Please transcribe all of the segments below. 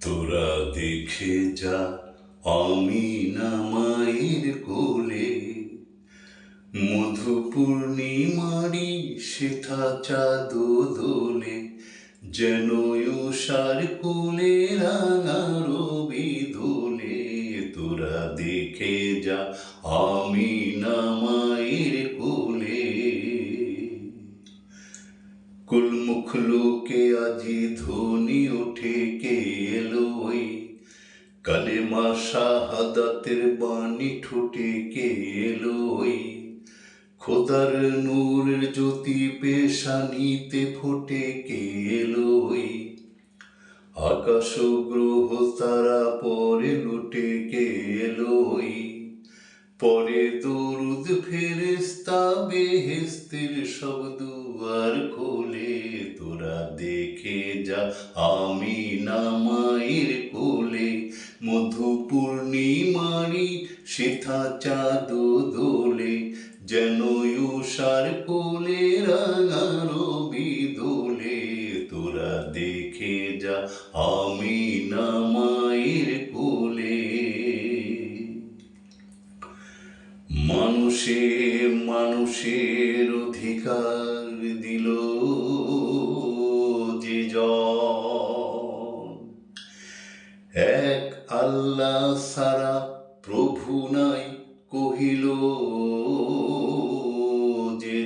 তোরা দেখে যা আমি না মায়ের কোলে। মধু পূর্ণিমারি সেথা চাঁদ দোলে, যেন উষার কোলে রাঙা রবি দোলে তোরা দেখে যা আমি কুলমুখ লোকে আজি ধ্বনি ওঠে কে এলো ওই? কালেমা শাহাদাতের বাণী ঠোঁটে কে এলো ওই? খোদার নূরের জ্যোতি পেশানিতে ফোটে কে এলো ওই? আকাশ গ্রহ তারা পরে লুটে কে এলো ওই? পরে দরুদ ফেরেস্তা বেহেস্তের সব দুয়ার খোলে তোরা দেখে যা, আমি না মায়ের কোলে। মধু পূর্ণিমারি সেথা চাঁদ দোলে। যেন উষার কোলে রাঙা রবি দোলে তোরা দেখে যা, আমি না মায়ের কোলে মানুষে, মানুষের অধিকার দিল যে এক আল্লাহ সারা প্রভু নাই কহিল যে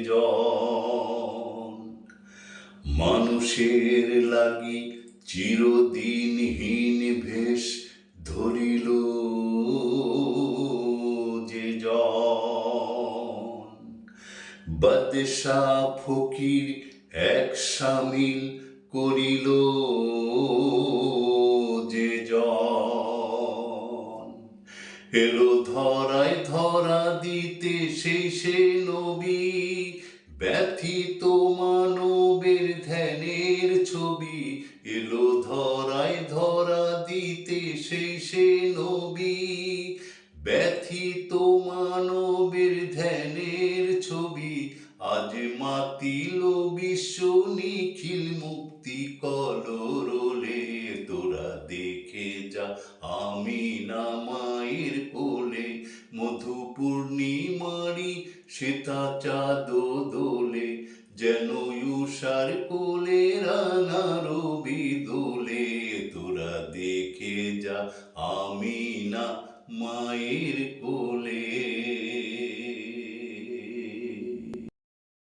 মানুষের লাগি চিরদিনহীন ভেষ বাদশাহ ফকির এক সামিল করিল যে এলো ধরায় ধরা দিতে সেই সে নবী, ব্যথিত মানবের ধ্যানের ছবি। এলো ধরায় ধরা দিতে সেই সে নবী, ব্যথিত মানবের ধ্যানের আজ মাতিল বিশ্ব নিখিল মুক্তি কলরোলে তোরা দেখে যা, আমি না মায়ের কোলে। মধু পূর্ণিমারি সেতা চাঁদ দোলে। যেন উষার কোলে রাঙা রবি দোলে তোরা দেখে যা, আমি না মায়ের কোলে।